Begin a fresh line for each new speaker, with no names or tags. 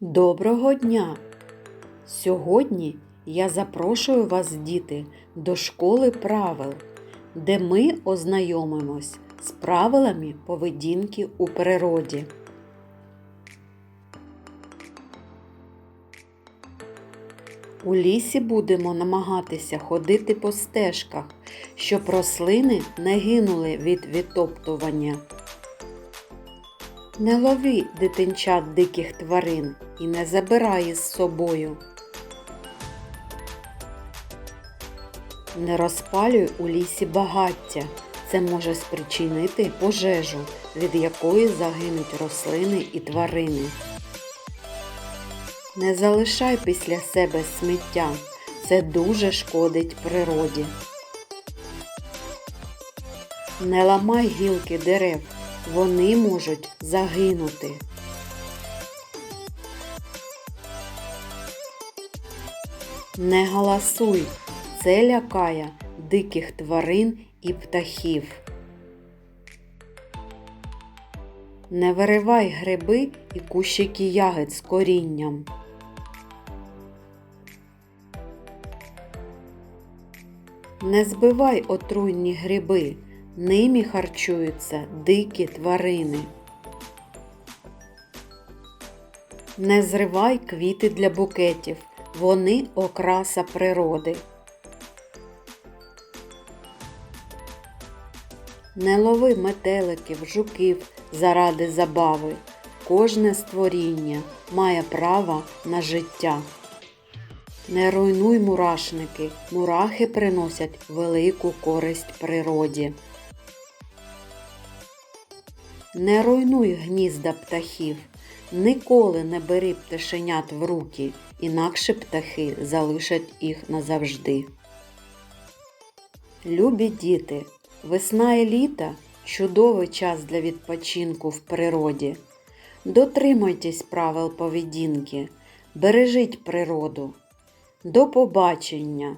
Доброго дня! Сьогодні я запрошую вас, діти, до школи правил, де ми ознайомимось з правилами поведінки у природі. У лісі будемо намагатися ходити по стежках, щоб рослини не гинули від відтоптування. Не лови дитинчат диких тварин і не забирай із собою. Не розпалюй у лісі багаття. Це може спричинити пожежу, від якої загинуть рослини і тварини. Не залишай після себе сміття. Це дуже шкодить природі. Не ламай гілки дерев. Вони можуть загинути. Не галасуй. Це лякає диких тварин і птахів. Не виривай гриби і кущики ягід з корінням. Не збивай отруйні гриби. Ними харчуються дикі тварини. Не зривай квіти для букетів. Вони окраса природи. Не лови метеликів, жуків заради забави. Кожне створіння має право на життя. Не руйнуй мурашники. Мурахи приносять велику користь природі. Не руйнуй гнізда птахів. Ніколи не бери пташенят в руки, інакше птахи залишать їх назавжди. Любі діти, весна і літо чудовий час для відпочинку в природі. Дотримуйтесь правил поведінки, бережіть природу. До побачення!